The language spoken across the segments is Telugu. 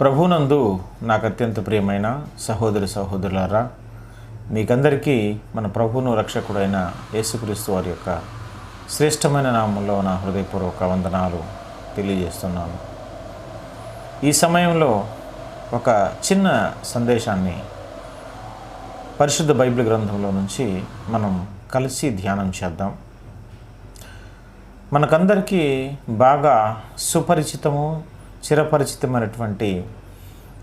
ప్రభునందు నాకు అత్యంత ప్రియమైన సహోదరి సహోదరులారా మీకందరికీ మన ప్రభువును రక్షకుడైన యేసుక్రీస్తు వారి యొక్క శ్రేష్టమైన నామంలో నా హృదయపూర్వక వందనాలు తెలియజేస్తున్నాను. ఈ సమయంలో ఒక చిన్న సందేశాన్ని పరిశుద్ధ బైబిల్ గ్రంథంలో నుంచి మనం కలిసి ధ్యానం చేద్దాం. మనకందరికీ బాగా సుపరిచితము చిరపరిచితమైనటువంటి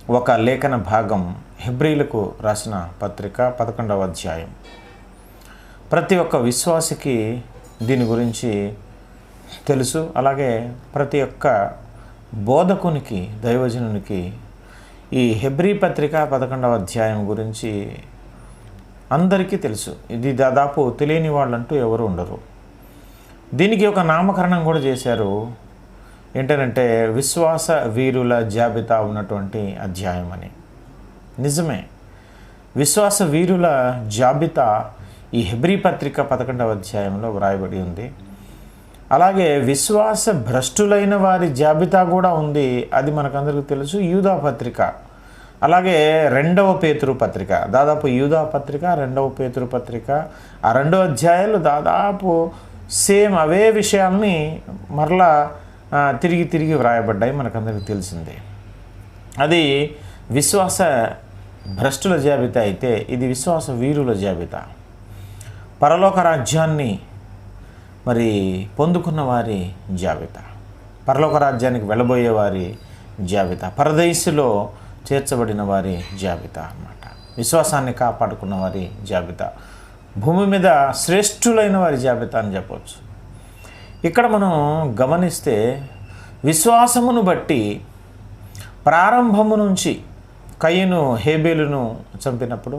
ఒక లేఖన భాగం హెబ్రిలకు రాసిన పత్రిక పదకొండవ అధ్యాయం. ప్రతి ఒక్క విశ్వాసికి దీని గురించి తెలుసు. అలాగే ప్రతి ఒక్క బోధకునికి దైవజనునికి ఈ హెబ్రీ పత్రిక పదకొండవ అధ్యాయం గురించి అందరికీ తెలుసు. ఇది దాదాపు తెలియని వాళ్ళంటూ ఎవరు ఉండరు. దీనికి ఒక నామకరణం కూడా చేశారు ఏంటంటే విశ్వాస వీరుల జాబితా ఉన్నటువంటి అధ్యాయం అని. నిజమే. విశ్వాస వీరుల జాబితా ఈ హెబ్రీ పత్రిక పదకొండవ అధ్యాయంలో వ్రాయబడి ఉంది. అలాగే విశ్వాస భ్రష్టులైన వారి జాబితా కూడా ఉంది. అది మనకందరికీ తెలుసు. యూదా పత్రిక. అలాగే రెండవ పేతురు పత్రిక. దాదాపు యూదా పత్రిక రెండవ పేతురు పత్రిక. ఆ రెండో అధ్యాయాలు దాదాపు సేమ్ అవే విషయాల్ని మరలా తిరిగి తిరిగి వ్రాయబడ్డాయి మనకందరికీ తెలిసిందే. అది విశ్వాస భ్రష్టుల జాబితా అయితే ఇది విశ్వాస వీరుల జాబితా. పరలోక రాజ్యాన్ని మరి పొందుకున్న వారి జాబితా. పరలోక రాజ్యానికి వెళ్ళబోయే వారి జాబితా. పరదేశిలో చేర్చబడిన వారి జాబితా అన్నమాట. విశ్వాసాన్ని కాపాడుకున్న వారి జాబితా. భూమి మీద శ్రేష్ఠులైన వారి జాబితా అని చెప్పవచ్చు ఇక్కడ మనం గమనిస్తే విశ్వాసమును బట్టి ప్రారంభము నుంచి కయ్యను హేబేలును చంపినప్పుడు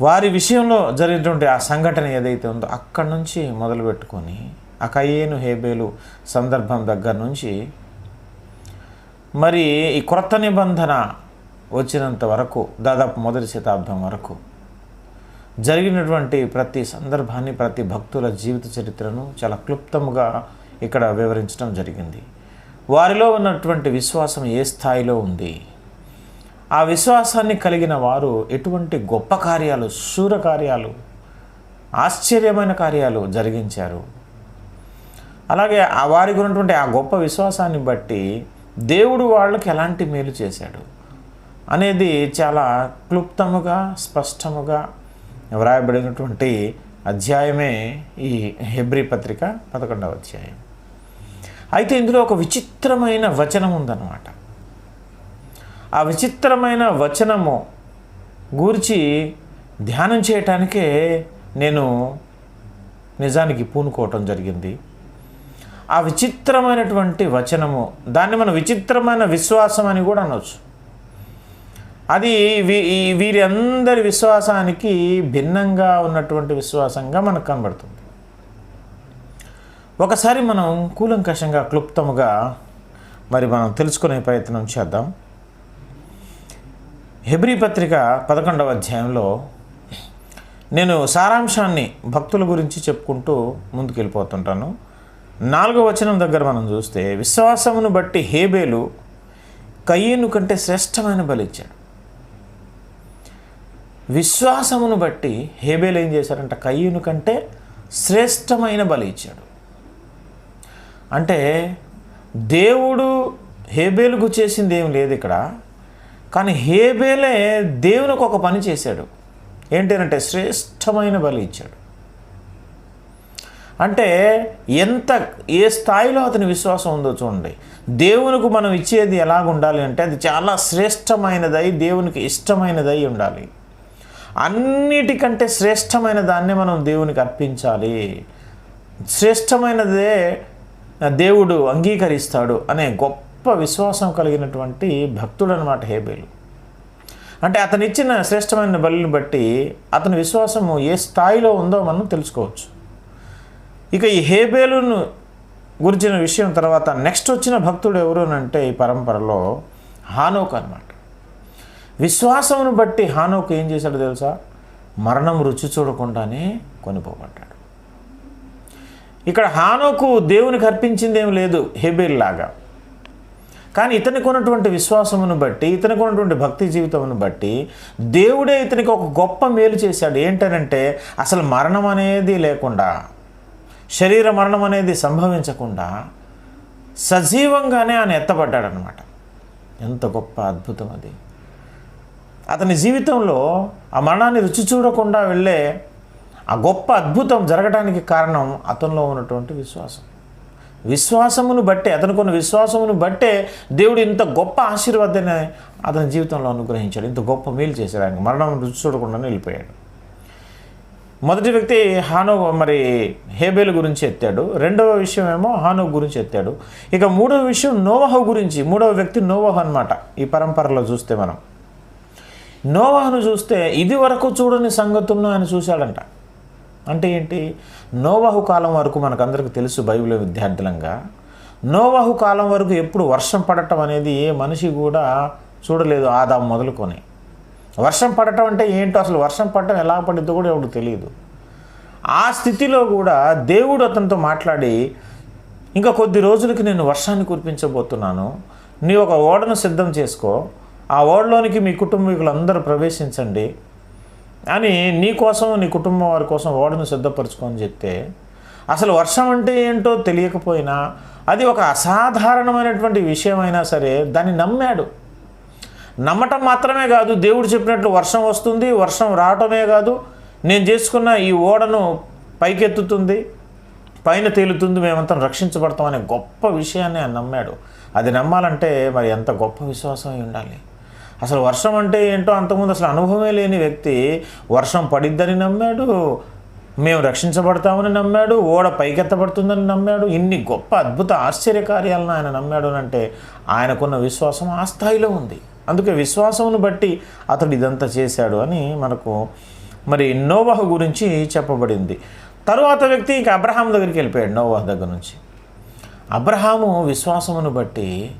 వారి విషయంలో జరిగినటువంటి ఆ సంఘటన ఏదైతే ఉందో అక్కడి నుంచి మొదలు పెట్టుకొని ఆ కయ్యేను హేబేలు సందర్భం దగ్గర నుంచి మరి ఈ క్రొత్త నిబంధన వచ్చినంత వరకు దాదాపు మొదటి శతాబ్దం వరకు జరిగినటువంటి ప్రతి సందర్భాన్ని ప్రతి భక్తుల జీవిత చరిత్రను చాలా క్లుప్తముగా ఇక్కడ వివరించడం జరిగింది. వారిలో ఉన్నటువంటి విశ్వాసం ఏ స్థాయిలో ఉంది? ఆ విశ్వాసాన్ని కలిగిన వారు ఎటువంటి గొప్ప కార్యాలు శూర కార్యాలు ఆశ్చర్యమైన కార్యాలు జరిగించారు? అలాగే ఆ వారికి ఉన్నటువంటి ఆ గొప్ప విశ్వాసాన్ని బట్టి దేవుడు వాళ్ళకి ఎలాంటి మేలు చేశాడు అనేది చాలా క్లుప్తముగా స్పష్టముగా వ్రాయబడినటువంటి అధ్యాయమే ఈ హెబ్రి పత్రిక పదకొండవ అధ్యాయం. అయితే ఇందులో ఒక విచిత్రమైన వచనం ఉందన్నమాట. ఆ విచిత్రమైన వచనము గూర్చి ధ్యానం చేయటానికే నేను నిజానికి పూనుకోవటం జరిగింది. ఆ విచిత్రమైనటువంటి వచనము దాన్ని మనం విచిత్రమైన విశ్వాసం అని కూడా అనవచ్చు అది వీ- వీరి అందరి విశ్వాసానికి భిన్నంగా ఉన్నటువంటి విశ్వాసంగా మనకు కనబడుతుంది. ఒకసారి మనం కూలంకషంగా క్లుప్తముగా మరి మనం తెలుసుకునే ప్రయత్నం చేద్దాం. హెబ్రీ పత్రిక పదకొండవ అధ్యాయంలో నేను సారాంశాన్ని భక్తుల గురించి చెప్పుకుంటూ ముందుకెళ్ళిపోతుంటాను. నాలుగో వచనం దగ్గర మనం చూస్తే విశ్వాసమును బట్టి హేబేలు కయ్యను కంటే శ్రేష్టమైన బలి ఇచ్చాడు. విశ్వాసమును బట్టి హేబేలు ఏం చేశారంట కయ్యూను కంటే శ్రేష్టమైన బలి ఇచ్చాడు. అంటే దేవుడు హేబేలుకు చేసింది ఏం లేదు ఇక్కడ. కానీ హేబేలే దేవునికి ఒక పని చేశాడు. ఏంటంటే శ్రేష్టమైన బలి ఇచ్చాడు. అంటే ఎంత ఏ స్థాయిలో అతని విశ్వాసం ఉందో చూడండి. దేవునికి మనం ఇచ్చేది ఎలాగ ఉండాలి అంటే అది చాలా శ్రేష్టమైనదై దేవునికి ఇష్టమైనదై ఉండాలి. అన్నిటికంటే శ్రేష్టమైన దాన్నే మనం దేవునికి అర్పించాలి. శ్రేష్టమైనదే దేవుడు అంగీకరిస్తాడు అనే గొప్ప విశ్వాసం కలిగినటువంటి భక్తుడు అనమాట హేబేలు. అంటే అతను ఇచ్చిన శ్రేష్టమైన బలిని బట్టి అతని విశ్వాసము ఏ స్థాయిలో ఉందో మనం తెలుసుకోవచ్చు. ఇక ఈ హేబేలును గురించిన విషయం తర్వాత నెక్స్ట్ వచ్చిన భక్తుడు ఎవరు అంటే ఈ పరంపరలో హానోక్ అనమాట విశ్వాసమును బట్టి హానోకు ఏం చేశాడో తెలుసా? మరణం రుచి చూడకుండానే కొనిపోబడ్డాడు. ఇక్కడ హానోకు దేవునికి అర్పించింది ఏం లేదు హెబేల్లాగా కానీ ఇతనికి ఉన్నటువంటి విశ్వాసమును బట్టి ఇతనికి ఉన్నటువంటి భక్తి జీవితమును బట్టి దేవుడే ఇతనికి ఒక గొప్ప మేలు చేశాడు. ఏంటనంటే అసలు మరణం అనేది లేకుండా శరీర మరణం అనేది సంభవించకుండా సజీవంగానే ఆయన ఎత్తబడ్డాడనమాట ఎంత గొప్ప అద్భుతం అది. అతని జీవితంలో ఆ మరణాన్ని రుచి చూడకుండా వెళ్ళే ఆ గొప్ప అద్భుతం జరగడానికి కారణం అతనిలో ఉన్నటువంటి విశ్వాసం. విశ్వాసమును బట్టే అతను కొన్ని విశ్వాసమును బట్టే దేవుడు ఇంత గొప్ప ఆశీర్వాదాన్ని అతని జీవితంలో అనుగ్రహించాడు. ఇంత గొప్ప మేలు చేశాడు ఆయన మరణం రుచి చూడకుండానే వెళ్ళిపోయాడు. మొదటి వ్యక్తి హానో మరి హేబేలు గురించి ఎత్తాడు. రెండవ విషయం ఏమో హానో గురించి ఎత్తాడు. ఇక మూడవ విషయం నోవహు గురించి. మూడవ వ్యక్తి నోవహ అనమాట ఈ పరంపరలో చూస్తే మనం. నోవాహను చూస్తే ఇది వరకు చూడని సంగతులను ఆయన చూశాడంట. అంటే ఏంటి? నోవాహు కాలం వరకు మనకందరికి తెలుసు బైబిల్ విద్యార్థులంగా. నోవాహు కాలం వరకు ఎప్పుడు వర్షం పడటం అనేది ఏ మనిషి కూడా చూడలేదు ఆదాం మొదలుకొని. వర్షం పడటం అంటే ఏంటో అసలు వర్షం పడటం ఎలా పడిద్దో కూడా ఎవడు తెలియదు. ఆ స్థితిలో కూడా దేవుడు అతనితో మాట్లాడి ఇంకా కొద్ది రోజులకి నేను వర్షాన్ని కురిపించబోతున్నాను. నీ ఒక ఓడను సిద్ధం చేసుకో. ఆ ఓడలోనికి మీ కుటుంబీకులందరూ ప్రవేశించండి అని నీ కోసం నీ కుటుంబం వారి కోసం ఓడను సిద్ధపరచుకొని చెప్తే అసలు వర్షం అంటే ఏంటో తెలియకపోయినా అది ఒక అసాధారణమైనటువంటి విషయమైనా సరే దాన్ని నమ్మాడు. నమ్మటం మాత్రమే కాదు దేవుడు చెప్పినట్లు వర్షం వస్తుంది వర్షం రావటమే కాదు నేను చేసుకున్న ఈ ఓడను పైకెత్తుతుంది పైన తేలుతుంది మేమంతా రక్షించబడతాం అనే గొప్ప విషయాన్ని ఆయన నమ్మాడు. అది నమ్మాలంటే మరి ఎంత గొప్ప విశ్వాసం అయి ఉండాలి? అసలు వర్షం అంటే ఏంటో అంతకుముందు అసలు అనుభవమే లేని వ్యక్తి వర్షం పడిద్దని నమ్మాడు మేము రక్షించబడతామని నమ్మాడు ఓడ పైకెత్తబడుతుందని నమ్మాడు ఇన్ని గొప్ప అద్భుత ఆశ్చర్యకార్యాలను ఆయన నమ్మాడు అంటే ఆయనకున్న విశ్వాసం ఆ స్థాయిలో ఉంది. అందుకే విశ్వాసమును బట్టి అతడు ఇదంతా చేశాడు అని మనకు మరి నోవాహు గురించి చెప్పబడింది. తరువాత వ్యక్తి ఇంకా అబ్రహాం దగ్గరికి వెళ్ళిపోయాడు నోవాహు దగ్గర నుంచి. అబ్రహాము విశ్వాసమును బట్టి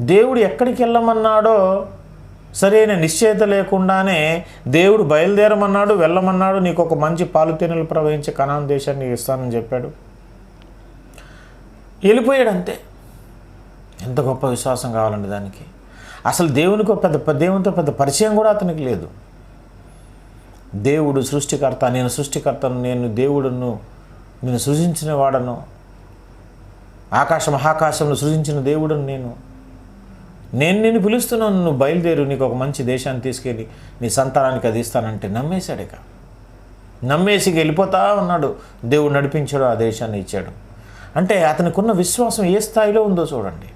దేవుడు ఎక్కడికి వెళ్ళమన్నాడో సరైన నిశ్చయిత లేకుండానే దేవుడు బయలుదేరమన్నాడు వెళ్ళమన్నాడు నీకు ఒక మంచి పాలుతేనెలు ప్రవహించే కణాన్ దేశాన్ని ఇస్తానని చెప్పాడు. వెళ్ళిపోయాడు అంతే ఎంత గొప్ప విశ్వాసం కావాలండి దానికి. అసలు దేవునికి పెద్ద దేవునితో పెద్ద పరిచయం కూడా అతనికి లేదు. దేవుడు సృష్టికర్త నేను సృష్టికర్తను నేను దేవుడును నేను సృజించిన వాడను ఆకాశ మహాకాశంలో సృజించిన దేవుడను నేను. నేను నిన్ను పిలుస్తున్నాను నువ్వు బయలుదేరు నీకు ఒక మంచి దేశాన్ని తీసుకెళ్ళి నీ సంతానానికి అది ఇస్తానంటే నమ్మేశాడు ఇక. నమ్మేసి వెళ్ళిపోతా ఉన్నాడు. దేవుడు నడిపించాడు ఆ దేశాన్ని ఇచ్చాడు. అంటే అతనికి ఉన్న విశ్వాసం ఏ స్థాయిలో ఉందో చూడండి.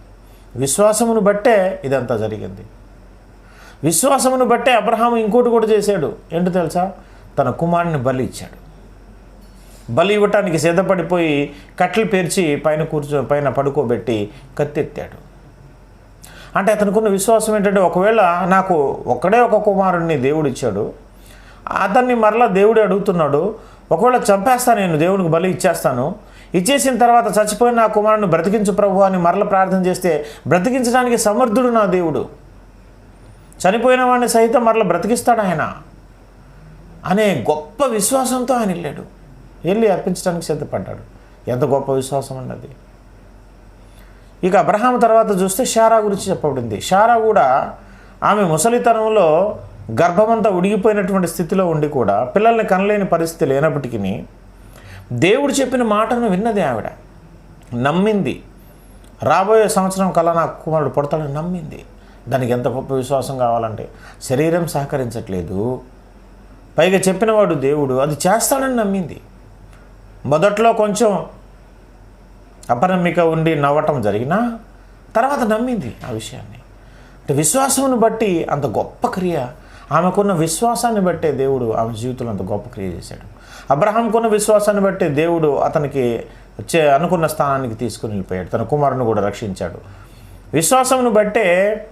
విశ్వాసమును బట్టే ఇదంతా జరిగింది. విశ్వాసమును బట్టే అబ్రహాం ఇంకోటి కూడా చేశాడు. ఏంటో తెలుసా? తన కుమారుని బలి ఇచ్చాడు. బలి ఇవ్వటానికి సిద్ధపడిపోయి కట్టెలు పేర్చి పైన కూర్చో పైన పడుకోబెట్టి కత్తెత్తాడు. అంటే అతనుకున్న విశ్వాసం ఏంటంటే ఒకవేళ నాకు ఒక్కడే ఒక కుమారుడిని దేవుడు ఇచ్చాడు అతన్ని మరలా దేవుడే అడుగుతున్నాడు ఒకవేళ చంపేస్తాను నేను దేవునికి బలి ఇచ్చేస్తాను ఇచ్చేసిన తర్వాత చచ్చిపోయిన నా కుమారుని బ్రతికించు ప్రభు అని మరల ప్రార్థన చేస్తే బ్రతికించడానికి సమర్థుడు నా దేవుడు. చనిపోయిన వాడిని సహితం మరల బ్రతికిస్తాడు ఆయన. అనే గొప్ప విశ్వాసంతో ఆయన వెళ్ళాడు. వెళ్ళి అర్పించడానికి సిద్ధపడ్డాడు. ఎంత గొప్ప విశ్వాసం అన్నది ఇక అబ్రహాం తర్వాత చూస్తే షారా గురించి చెప్పబడింది. షారా కూడా ఆమె ముసలితనంలో గర్భమంతా ఉడిగిపోయినటువంటి స్థితిలో ఉండి కూడా పిల్లల్ని కనలేని పరిస్థితి లేనప్పటికీ దేవుడు చెప్పిన మాటను విన్నది ఆవిడ. నమ్మింది. రాబోయే సంవత్సరం కల్లా నా కుమారుడు పుడతాడని నమ్మింది. దానికి ఎంత గొప్ప విశ్వాసం కావాలంటే శరీరం సహకరించట్లేదు. పైగా చెప్పినవాడు దేవుడు అది చేస్తాడని నమ్మింది. మొదట్లో కొంచెం అపనమ్మిక ఉండి నవ్వటం జరిగినా తర్వాత నమ్మింది ఆ విషయాన్ని. అంటే విశ్వాసమును బట్టి అంత గొప్ప క్రియ. ఆమెకున్న విశ్వాసాన్ని బట్టే దేవుడు ఆమె జీవితంలో అంత గొప్ప క్రియ చేశాడు. అబ్రహాంకున్న విశ్వాసాన్ని బట్టే దేవుడు అతనికి చే అనుకున్న స్థానానికి తీసుకుని వెళ్ళిపోయాడు. తన కుమారుని కూడా రక్షించాడు. విశ్వాసమును బట్టే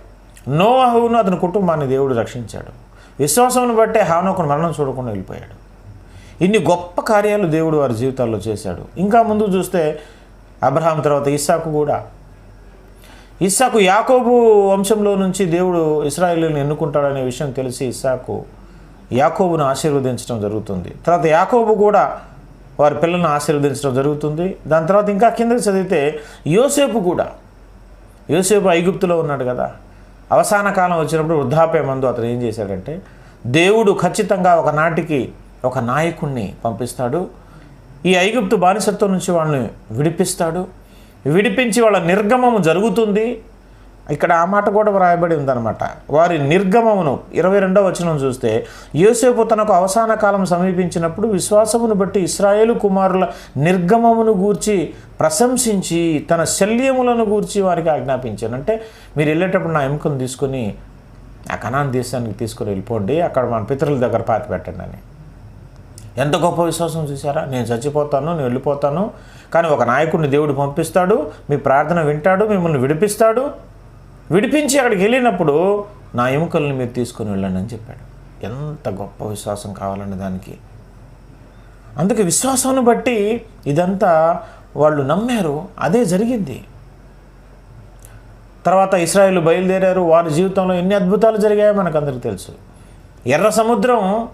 నోవాహువును అతని కుటుంబాన్ని దేవుడు రక్షించాడు. విశ్వాసమును బట్టే హానోకును మరణం చూడకుండా వెళ్ళిపోయాడు. ఇన్ని గొప్ప కార్యాలు దేవుడు వారి జీవితాల్లో చేశాడు. ఇంకా ముందు చూస్తే అబ్రహాం తర్వాత ఇస్సాకు కూడా. ఇస్సాకు యాకోబు వంశంలో నుంచి దేవుడు ఇస్రాయేలీని ఎన్నుకుంటాడనే విషయం తెలిసి ఇస్సాకు యాకోబును ఆశీర్వదించడం జరుగుతుంది. తర్వాత యాకోబు కూడా వారి పిల్లలను ఆశీర్వదించడం జరుగుతుంది. దాని తర్వాత ఇంకా కిందకి చదివితే యోసేపు కూడా. యోసేపు ఐగుప్తులో ఉన్నాడు కదా. అవసాన కాలం వచ్చినప్పుడు వృద్ధాప్య మందు అతను ఏం చేశాడంటే దేవుడు ఖచ్చితంగా ఒక నాటికి ఒక నాయకుణ్ణి పంపిస్తాడు. ఈ ఐగుప్తు బానిసత్వం నుంచి వాళ్ళని విడిపిస్తాడు. విడిపించి వాళ్ళ నిర్గమము జరుగుతుంది. ఇక్కడ ఆ మాట కూడా వ్రాయబడి ఉందన్నమాట. వారి నిర్గమమును ఇరవై రెండవ వచనం చూస్తే యోసేపు తనకు అవసాన కాలం సమీపించినప్పుడు విశ్వాసమును బట్టి ఇస్రాయేలు కుమారుల నిర్గమమును గూర్చి ప్రశంసించి తన శల్యములను గూర్చి వారికి ఆజ్ఞాపించాను. అంటే మీరు వెళ్ళేటప్పుడు నా ఎముకను తీసుకొని ఆ కణాన్ని దేశానికి తీసుకుని వెళ్ళిపోండి అక్కడ మన పితరుల దగ్గర పాతి పెట్టండి అని. ఎంత గొప్ప విశ్వాసం చూసారా నేను చచ్చిపోతాను నేను వెళ్ళిపోతాను కానీ ఒక నాయకుడిని దేవుడు పంపిస్తాడు మీ ప్రార్థన వింటాడు మిమ్మల్ని విడిపిస్తాడు. విడిపించి అక్కడికి వెళ్ళినప్పుడు నా ఎముకల్ని మీరు తీసుకొని వెళ్ళండి అని చెప్పాడు. ఎంత గొప్ప విశ్వాసం కావాలండి దానికి. అందుకే విశ్వాసాన్ని బట్టి ఇదంతా వాళ్ళు నమ్మారు అదే జరిగింది. తర్వాత ఇస్రాయేల్ బయలుదేరారు వారి జీవితంలో ఎన్ని అద్భుతాలు జరిగాయో మనకందరికీ తెలుసు. ఎర్ర సముద్రం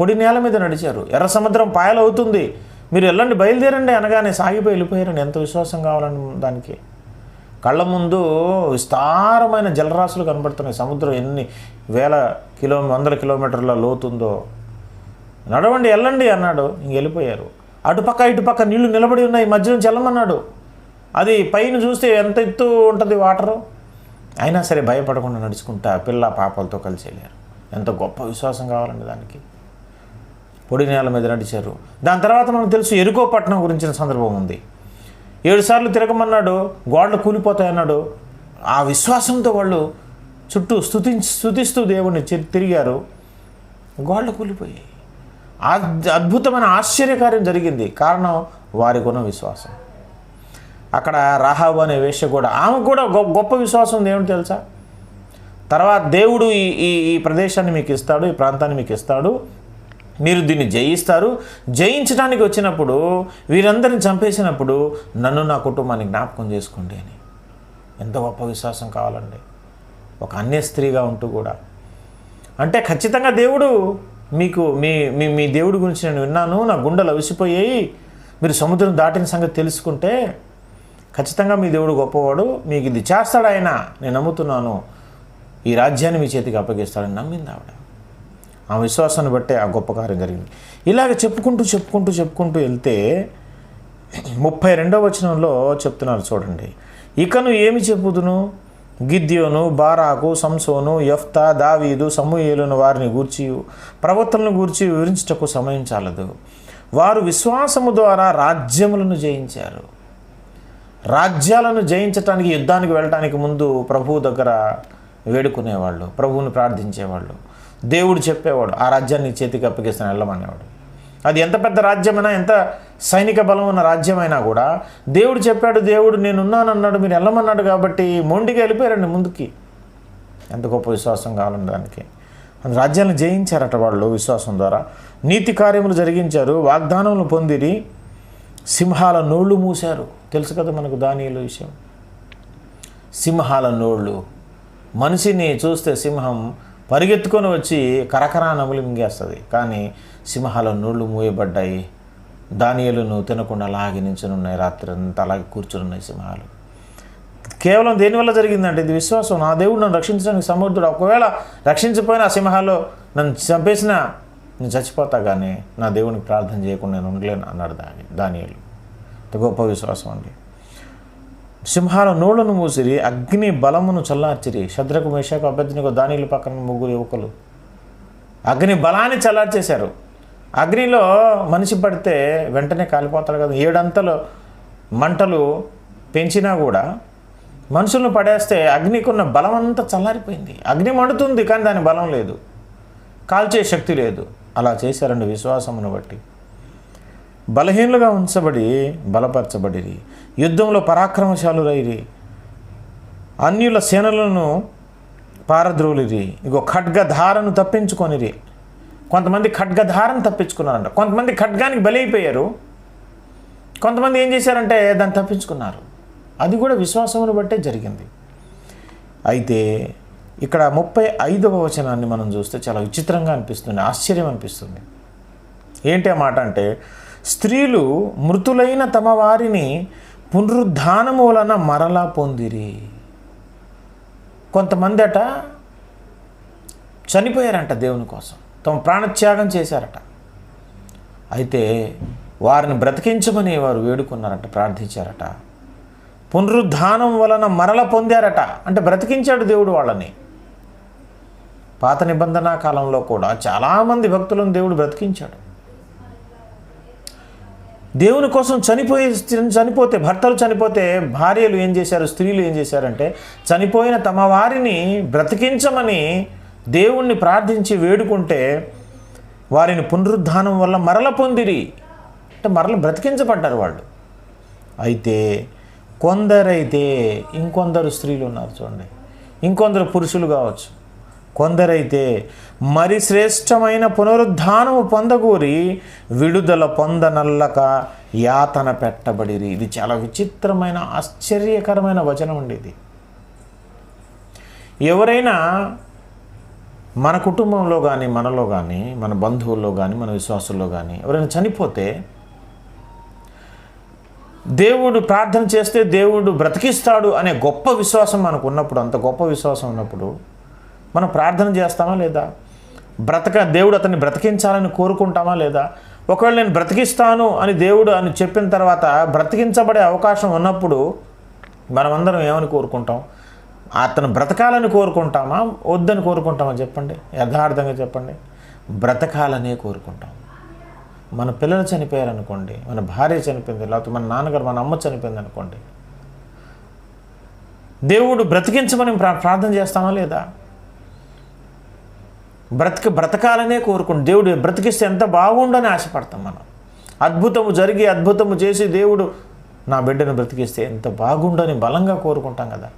పొడి నేల మీద నడిచారు. ఎర్ర సముద్రం పాయలవుతుంది. మీరు వెళ్ళండి బయలుదేరండి అనగానే సాగిపోయి వెళ్ళిపోయారండి. ఎంత విశ్వాసం కావాలండి దానికి? కళ్ళ ముందు విస్తారమైన జలరాశులు కనబడుతున్నాయి. సముద్రం ఎన్ని వేల కిలో వందల కిలోమీటర్ల లోతుందో. నడవండి వెళ్ళండి అన్నాడు. ఇంక వెళ్ళిపోయారు. అటుపక్క ఇటుపక్క నీళ్ళు నిలబడి ఉన్నాయి. మధ్య నుంచి వెళ్ళమన్నాడు అది పైన చూస్తే ఎంత ఎత్తు ఉంటుంది వాటరు? అయినా సరే భయపడకుండా నడుచుకుంటా పిల్ల పాపలతో కలిసి వెళ్ళారు. ఎంత గొప్ప విశ్వాసం కావాలండి దానికి? పొడి నేల మీద నడిచారు. దాని తర్వాత మనకు తెలుసు ఎరుకో పట్టణం గురించిన సందర్భం ఉంది. ఏడుసార్లు తిరగమన్నాడు గోడలు కూలిపోతాయన్నాడు. ఆ విశ్వాసంతో వాళ్ళు చుట్టూ స్థుతి స్తుతిస్తూ దేవుణ్ణి తిరిగారు. గోడలు కూలిపోయాయి. అద్భుతమైన ఆశ్చర్యకార్యం జరిగింది. కారణం వారికి ఉన్న విశ్వాసం. అక్కడ రాహాబు అనే వేష కూడా ఆమె కూడా గొప్ప గొప్ప విశ్వాసం ఉంది. ఏమిటి తెలుసా? తర్వాత దేవుడు ఈ ఈ ఈ ప్రదేశాన్ని మీకు ఇస్తాడు ఈ ప్రాంతాన్ని మీకు ఇస్తాడు. మీరు దీన్ని జయిస్తారు. జయించడానికి వచ్చినప్పుడు వీరందరిని చంపేసినప్పుడు నన్ను నా కుటుంబాన్ని జ్ఞాపకం చేసుకోండి అని. ఎంత గొప్ప విశ్వాసం కావాలండి. ఒక అన్య స్త్రీగా ఉంటూ కూడా. అంటే ఖచ్చితంగా దేవుడు మీకు మీ మీ మీ దేవుడి గురించి నేను విన్నాను. నా గుండెలు అవిసిపోయాయి. మీరు సముద్రం దాటిన సంగతి తెలుసుకుంటే ఖచ్చితంగా మీ దేవుడు గొప్పవాడు. మీకు ఇది చేస్తాడు ఆయన. నేను నమ్ముతున్నాను. ఈ రాజ్యాన్ని మీ చేతికి అప్పగిస్తాడని నమ్మింది ఆవిడ. ఆ విశ్వాసాన్ని బట్టే ఆ గొప్ప కార్యం జరిగింది. ఇలాగ చెప్పుకుంటూ చెప్పుకుంటూ చెప్పుకుంటూ వెళ్తే ముప్పై రెండవ వచనంలో చెప్తున్నారు చూడండి. ఇకను ఏమి చెప్పుదును? గిద్యోను బారాకు సంసోను యఫ్తా దావీదు సమూయేలును వారిని గూర్చి ప్రవర్తనను గూర్చి వివరించటకు సమయం చాలదు. వారు విశ్వాసము ద్వారా రాజ్యములను జయించారు. రాజ్యాలను జయించటానికి యుద్ధానికి వెళ్ళటానికి ముందు ప్రభువు దగ్గర వేడుకునేవాళ్ళు ప్రభువుని ప్రార్థించేవాళ్ళు. దేవుడు చెప్పేవాడు ఆ రాజ్యాన్ని చేతికి అప్పగిస్తాను వెళ్ళమనేవాడు. అది ఎంత పెద్ద రాజ్యమైనా ఎంత సైనిక బలం ఉన్న రాజ్యమైనా కూడా దేవుడు చెప్పాడు దేవుడు నేనున్నానన్నాడు మీరు వెళ్ళమన్నాడు కాబట్టి మొండిగా వెళ్ళిపోయారండి ముందుకి. ఎంత గొప్ప విశ్వాసం కావాలండి దానికి. అది రాజ్యాలను జయించారట వాళ్ళు విశ్వాసం ద్వారా. నీతి కార్యములు జరిగించారు వాగ్దానములు పొందిరి సింహాల నోళ్ళు మూశారు. తెలుసు కదా మనకు దానిలో విషయం. సింహాల నోళ్ళు మనిషిని చూస్తే సింహం పరిగెత్తుకొని వచ్చి కరకరా నములు మింగేస్తుంది. కానీ సింహాల నోళ్ళు మూయబడ్డాయి. దానియలను తినకుండా లాగి నించునున్నాయి రాత్రి అంతా. అలాగే కూర్చునున్నాయి సింహాలు. కేవలం దేనివల్ల జరిగిందంటే ఇది విశ్వాసం. నా దేవుడు నన్ను రక్షించడానికి సమర్థుడు. ఒకవేళ రక్షించకపోయినా ఆ సింహాలు నన్ను చంపేసినా నేను చచ్చిపోతా కానీ నా దేవునికి ప్రార్థన చేయకుండా నేను ఉండలేను అన్నాడు దాని దానియలు. గొప్ప విశ్వాసం అండి. సింహాల నోళ్ళను మూసిరి అగ్ని బలమును చల్లార్చిరి. శద్రకు మేషకు అభ్యర్థినికు దానిలు పక్కన ముగ్గురు యువకులు. అగ్ని బలాన్ని చల్లార్చేశారు. అగ్నిలో మనిషి పడితే వెంటనే కాలిపోతాడు కదా. ఏడంతలు మంటలు పెంచినా కూడా మనుషులను పడేస్తే అగ్నికి ఉన్న బలం అంతా చల్లారిపోయింది. అగ్ని మండుతుంది కానీ దాని బలం లేదు. కాల్చే శక్తి లేదు. అలా చేశారండి విశ్వాసమును బట్టి. బలహీనులుగా ఉంచబడి బలపరచబడిరి. యుద్ధంలో పరాక్రమశాలురైరి. అన్యుల సేనలను పారద్రోలిరి. ఇగో ఖడ్గధారను తప్పించుకొనిరి. కొంతమంది ఖడ్గధారను తప్పించుకున్నారంట. కొంతమంది ఖడ్గానికి బలైపోయారు. కొంతమంది ఏం చేశారంటే దాన్ని తప్పించుకున్నారు. అది కూడా విశ్వాసమును బట్టే జరిగింది. అయితే ఇక్కడ ముప్పై ఐదవ వచనాన్ని మనం చూస్తే చాలా విచిత్రంగా అనిపిస్తుంది. ఆశ్చర్యం అనిపిస్తుంది. ఏంటి ఆ మాట అంటే స్త్రీలు మృతులైన తమ వారిని పునరుద్ధానము వలన మరలా పొందిరి. కొంతమంది అట చనిపోయారంట దేవుని కోసం. తమ ప్రాణత్యాగం చేశారట. అయితే వారిని బ్రతికించమని వారు వేడుకున్నారట ప్రార్థించారట. పునరుద్ధానం వలన మరల పొందారట. అంటే బ్రతికించాడు దేవుడు వాళ్ళని. పాత నిబంధన కాలంలో కూడా చాలామంది భక్తులను దేవుడు బ్రతికించాడు. దేవుని కోసం చనిపోయి చనిపోతే భర్తలు చనిపోతే భార్యలు ఏం చేశారు? స్త్రీలు ఏం చేశారంటే చనిపోయిన తమ వారిని బ్రతికించమని దేవుణ్ణి ప్రార్థించి వేడుకుంటే వారిని పునరుద్ధానం వల్ల మరల పొందిరి. అంటే మరల బ్రతికించబడ్డారు వాళ్ళు. అయితే కొందరైతే ఇంకొందరు స్త్రీలు ఉన్నారు చూడండి. ఇంకొందరు పురుషులు కావచ్చు. కొందరైతే మరి శ్రేష్టమైన పునరుద్ధానము పొందగూరి విడుదల పొందనల్లక యాతన పెట్టబడిరి. ఇది చాలా విచిత్రమైన ఆశ్చర్యకరమైన వచనం ఉండేది ఎవరైనా మన కుటుంబంలో కానీ మనలో కానీ మన బంధువుల్లో కానీ మన విశ్వాసుల్లో కానీ ఎవరైనా చనిపోతే దేవుడు ప్రార్థన చేస్తే దేవుడు బ్రతికిస్తాడు అనే గొప్ప విశ్వాసం మనకు ఉన్నప్పుడు అంత గొప్ప విశ్వాసం ఉన్నప్పుడు మనం ప్రార్థన చేస్తామా లేదా? బ్రతక దేవుడు అతన్ని బ్రతికించాలని కోరుకుంటామా లేదా? ఒకవేళ నేను బ్రతికిస్తాను అని దేవుడు అని చెప్పిన తర్వాత బ్రతికించబడే అవకాశం ఉన్నప్పుడు మనమందరం ఏమని కోరుకుంటాం? అతను బ్రతకాలని కోరుకుంటామా? వద్దని కోరుకుంటామా? చెప్పండి. యథార్థంగా చెప్పండి. బ్రతకాలనే కోరుకుంటాం. మన పిల్లలు చనిపోయారు అనుకోండి మన భార్య చనిపోయింది లేకపోతే మన నాన్నగారు మన అమ్మ చనిపోయింది అనుకోండి దేవుడు బ్రతికించమని ప్రా- ప్రార్థన చేస్తామా లేదా? బ్రతక బ్రతకాలనే కోరుకుంటాం దేవుడు బ్రతికిస్తే ఎంత బాగుండని ఆశపడతాం మనం. అద్భుతము జరిగి అద్భుతము చేసి దేవుడు నా బిడ్డను బ్రతికిస్తే ఎంత బాగుండని బలంగా కోరుకుంటాం కదా.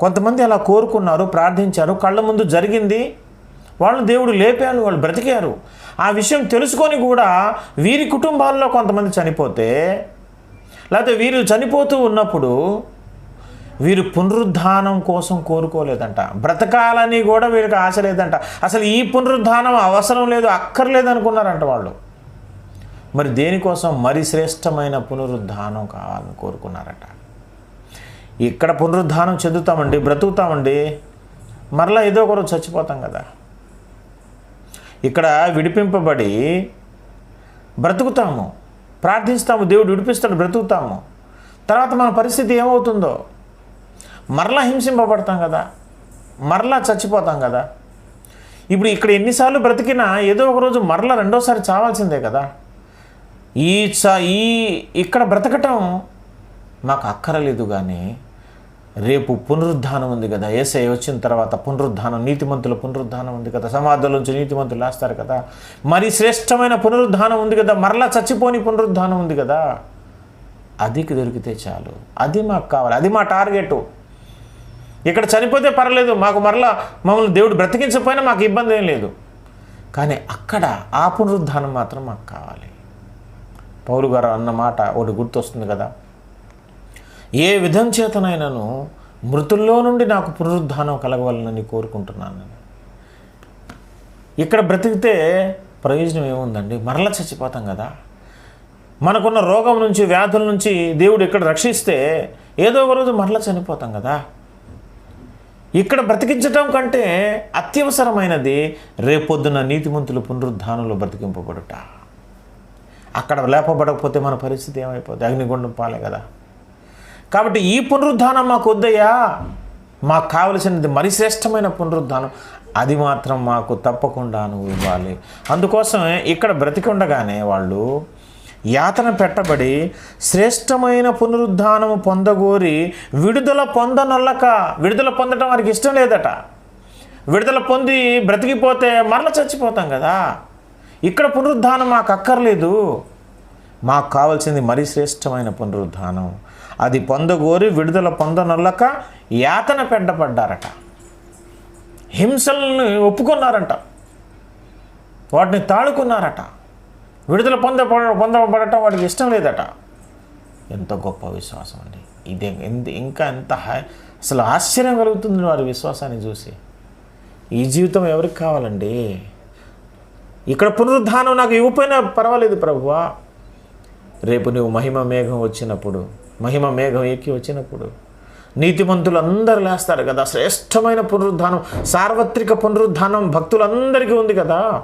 కొంతమంది అలా కోరుకున్నారు ప్రార్థించారు కళ్ళ ముందు జరిగింది వాళ్ళు దేవుడు లేపారు వాళ్ళు బ్రతికారు. ఆ విషయం తెలుసుకొని కూడా వీరి కుటుంబాల్లో కొంతమంది చనిపోతే లేకపోతే వీరు చనిపోతూ ఉన్నప్పుడు వీరు పునరుద్ధానం కోసం కోరుకోలేదంట. బ్రతకాలని కూడా వీరికి ఆశ లేదంట. అసలు ఈ పునరుద్ధానం అవసరం లేదు అక్కర్లేదు అనుకున్నారంట వాళ్ళు. మరి దేనికోసం మరి శ్రేష్టమైన పునరుద్ధానం కావాలని కోరుకున్నారట? ఇక్కడ పునరుద్ధానం చెందుతామండి బ్రతుకుతామండి. మరలా ఏదో ఒకరోజు చచ్చిపోతాం కదా. ఇక్కడ విడిపింపబడి బ్రతుకుతాము. ప్రార్థిస్తాము దేవుడు విడిపిస్తాడు బ్రతుకుతాము. తర్వాత మన పరిస్థితి ఏమవుతుందో మరలా హింసింపబడతాం కదా. మరలా చచ్చిపోతాం కదా. ఇప్పుడు ఇక్కడ ఎన్నిసార్లు బ్రతికినా ఏదో ఒక రోజు మరలా రెండోసారి చావాల్సిందే కదా. ఈ చ ఈ ఇక్కడ బ్రతకటం మాకు అక్కరలేదు కానీ రేపు పునరుద్ధానం ఉంది కదా. ఏసఐ వచ్చిన తర్వాత పునరుద్ధానం నీతిమంతుల పునరుద్ధానం ఉంది కదా. సమాధుల నుంచి నీతిమంతులు లేస్తారు కదా. మరి శ్రేష్టమైన పునరుద్ధానం ఉంది కదా. మరలా చచ్చిపోని పునరుద్ధానం ఉంది కదా. అదికి దొరికితే చాలు. అది మాకు కావాలి. అది మా టార్గెట్. ఇక్కడ చనిపోతే పర్లేదు మాకు మరలా మమ్మల్ని దేవుడు బ్రతికించకపోయినా మాకు ఇబ్బంది ఏం లేదు. కానీ అక్కడ ఆ పునరుద్ధానం మాత్రం మాకు కావాలి. పౌరు గారు అన్న మాట ఒకటి గుర్తొస్తుంది కదా. ఏ విధం చేతనైనాను మృతుల్లో నుండి నాకు పునరుద్ధానం కలగవాలని కోరుకుంటున్నాను ఇక్కడ బ్రతికితే ప్రయోజనం ఏముందండి? మరల చచ్చిపోతాం కదా. మనకున్న రోగం నుంచి వ్యాధుల నుంచి దేవుడు ఇక్కడ రక్షిస్తే ఏదో ఒక రోజు మరల చనిపోతాం కదా. ఇక్కడ బ్రతికించటం కంటే అత్యవసరమైనది రేపొద్దున నీతిమంతులు పునరుద్ధానంలో బ్రతికింపబడుట. అక్కడ లేపబడకపోతే మన పరిస్థితి ఏమైపోతుంది అగ్నిగుండం పాలే కదా. కాబట్టి ఈ పునరుద్ధానం మాకు వద్దయ్యా. మాకు కావలసినది మరి శ్రేష్టమైన పునరుద్ధానం. అది మాత్రం మాకు తప్పకుండా నువ్వు ఇవ్వాలి అందుకోసం ఇక్కడ బ్రతికుండగానే వాళ్ళు యాతన పెట్టబడి శ్రేష్టమైన పునరుద్ధానము పొందగోరి విడుదల పొందనొల్లక విడుదల పొందడం వారికి ఇష్టం లేదట. విడుదల పొంది బ్రతికిపోతే మరల చచ్చిపోతాం కదా. ఇక్కడ పునరుద్ధానం మాకు అక్కర్లేదు. మాకు కావాల్సింది మరీ శ్రేష్టమైన పునరుద్ధానం. అది పొందగోరి విడుదల పొందనొల్లక యాతన పెట్టబడ్డారట. హింసలను ఒప్పుకున్నారంట. వాటిని తాళుకున్నారట. విడుదల పొంద పొందబడటం వాడికి ఇష్టం లేదట. ఎంత గొప్ప విశ్వాసం అండి. ఇదే ఎంత ఇంకా ఎంత హై- అసలు ఆశ్చర్యం కలుగుతుంది వారి విశ్వాసాన్ని చూసి. ఈ జీవితం ఎవరికి కావాలండి? ఇక్కడ పునరుద్ధానం నాకు ఇవ్వపోయినా పర్వాలేదు ప్రభువా. రేపు నువ్వు మహిమ మేఘం వచ్చినప్పుడు మహిమ మేఘం ఎక్కి వచ్చినప్పుడు నీతిమంతులు అందరు లేస్తారు కదా. శ్రేష్టమైన పునరుద్ధానం సార్వత్రిక పునరుద్ధానం భక్తులందరికీ ఉంది కదా.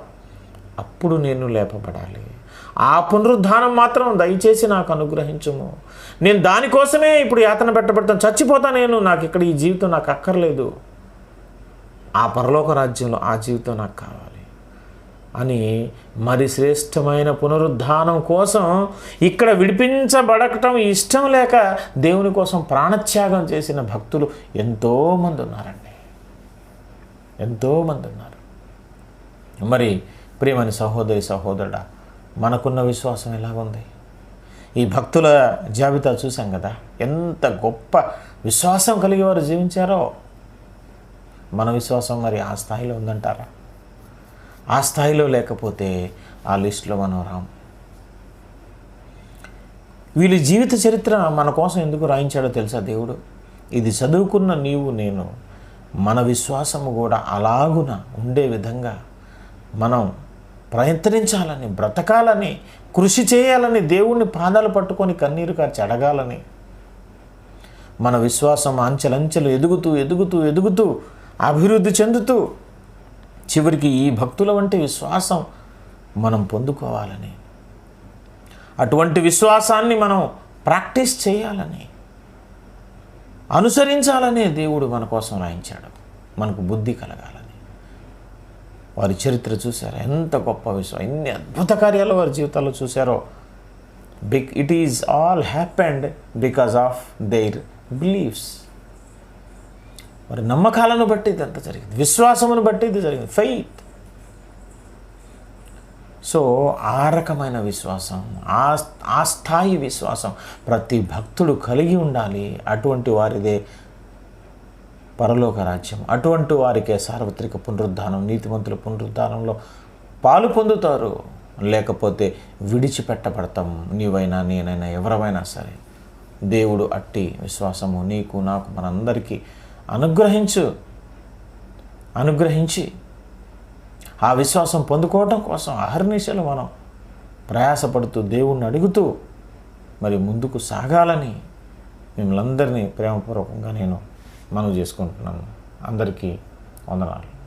అప్పుడు నేను లేపబడాలి. ఆ పునరుద్ధానం మాత్రం దయచేసి నాకు అనుగ్రహించుము. నేను దానికోసమే ఇప్పుడు యాతన పెట్టబడతాను. చచ్చిపోతా నేను. నాకు ఇక్కడ ఈ జీవితం నాకు అక్కర్లేదు. ఆ పరలోక రాజ్యంలో ఆ జీవితం నాకు కావాలి. అని మరి శ్రేష్టమైన పునరుద్ధానం కోసం ఇక్కడ విడిపించబడటం ఇష్టం లేక దేవుని కోసం ప్రాణత్యాగం చేసిన భక్తులు ఎంతోమంది ఉన్నారండి. ఎంతోమంది ఉన్నారు. మరి ప్రియమని సహోదరి సహోదరుడా మనకున్న విశ్వాసం ఎలాగుంది? ఈ భక్తుల జాబితా చూసాం కదా ఎంత గొప్ప విశ్వాసం కలిగి వారు జీవించారో. మన విశ్వాసం మరి ఆ స్థాయిలో ఉందంటారా? ఆ స్థాయిలో లేకపోతే ఆ లిస్టులో మనం రాం వీళ్ళ జీవిత చరిత్ర మన కోసం ఎందుకు రాయించాడో తెలుసా దేవుడు? ఇది చదువుకున్న నీవు నేను మన విశ్వాసము కూడా అలాగున ఉండే విధంగా మనం ప్రయత్నించాలని బ్రతకాలని కృషి చేయాలని దేవుణ్ణి పాదాలు పట్టుకొని కన్నీరు చెడగాలని అడగాలని. మన విశ్వాసం అంచెలంచెలు ఎదుగుతూ ఎదుగుతూ ఎదుగుతూ అభివృద్ధి చెందుతూ చివరికి ఈ భక్తుల వంటి విశ్వాసం మనం పొందుకోవాలని. అటువంటి విశ్వాసాన్ని మనం ప్రాక్టీస్ చేయాలని అనుసరించాలనే దేవుడు మన కోసం రాయించాడు. మనకు బుద్ధి కలగాలని. వారి చరిత్ర చూశారు. ఎంత గొప్ప విషయం. ఎన్ని అద్భుత కార్యాలు వారి జీవితాల్లో చూశారో. Big it is all happened because of their beliefs వారి నమ్మకాలను బట్టి ఇదంతా జరిగింది. విశ్వాసమును బట్టి ఇది జరిగింది. ఫెయిత్ సో ఆ రకమైన విశ్వాసం ఆ ఆ స్థాయి విశ్వాసం ప్రతి భక్తుడు కలిగి ఉండాలి. అటువంటి వారిదే పరలోక రాజ్యం. అటువంటి వారికే సార్వత్రిక పునరుద్ధానం నీతిమంతుల పునరుద్ధానంలో పాలు పొందుతారు. లేకపోతే విడిచిపెట్టబడతాం. నీవైనా నేనైనా ఎవరైనా సరే. దేవుడు అట్టి విశ్వాసము నీకు నాకు మనందరికీ అనుగ్రహించు. అనుగ్రహించి ఆ విశ్వాసం పొందుకోవటం కోసం అహర్నిశలు మనం ప్రయాసపడుతూ దేవుణ్ణి అడుగుతూ మరి ముందుకు సాగాలని మిమ్మల్ని అందరినీ ప్రేమపూర్వకంగా నేను మనవి చేసుకుంటున్నాము. అందరికీ వందనాలు.